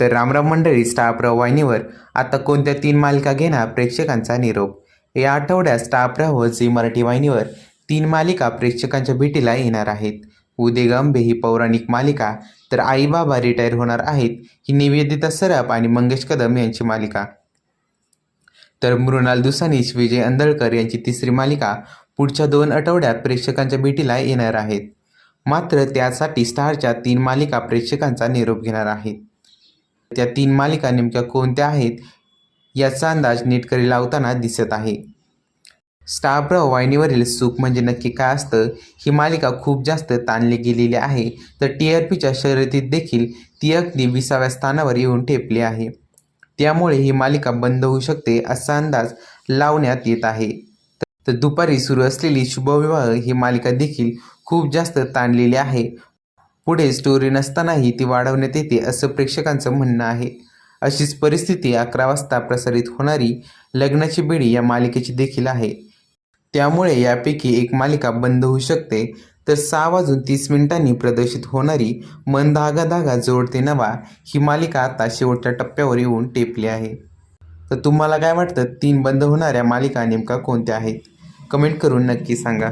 तर रामराम मंडळी स्टार प्रवाहिनीवर वाहिनीवर आता कोणत्या तीन मालिका घेणार प्रेक्षकांचा निरोप? या आठवड्यात स्टार प्रवाह झी मराठी वाहिनीवर तीन मालिका प्रेक्षकांच्या भेटीला येणार आहेत. उदे उदेगंबे ही पौराणिक मालिका तर आई बाबा रिटायर होणार आहेत ही निवेदिता सराफ आणि मंगेश कदम यांची मालिका. तर मृणाल दुसानीश विजय अंदळकर यांची तिसरी मालिका पुढच्या दोन आठवड्यात प्रेक्षकांच्या भेटीला येणार आहेत. मात्र त्यासाठी स्टारच्या तीन मालिका प्रेक्षकांचा निरोप घेणार आहेत. त्या तीन मालिका नेमक्या कोणत्या आहेत याचा अंदाज नीटकरी लावताना दिसत आहे. स्टार वाहिनीवरील सुख म्हणजे नक्की काय असतं ही मालिका खूप जास्त ताणली गेलेली आहे. तर टी आर पीच्या शर्यतीत देखील ती अगदी विसाव्या स्थानावर येऊन ठेपली आहे. त्यामुळे ही मालिका बंद होऊ शकते असा अंदाज लावण्यात येत आहे. तर दुपारी सुरू असलेली शुभविवाह ही मालिका देखील खूप जास्त ताणलेली आहे. पुढे स्टोरी नसतानाही ती वाढवण्यात येते असं प्रेक्षकांचं म्हणणं आहे. अशीच परिस्थिती अकरा वाजता प्रसारित होणारी लग्नाची बेडी या मालिकेची देखील आहे. त्यामुळे यापैकी एक मालिका बंद होऊ शकते तर सहा वाजून तीस मिनिटांनी प्रदर्शित होणारी मन धागा धागा जोडते नवा ही मालिका आता शेवटच्या टप्प्यावर येऊन टेपली आहे. तर तुम्हाला काय वाटतं? तीन बंद होणाऱ्या मालिका नेमका कोणत्या आहेत? कमेंट करून नक्की सांगा.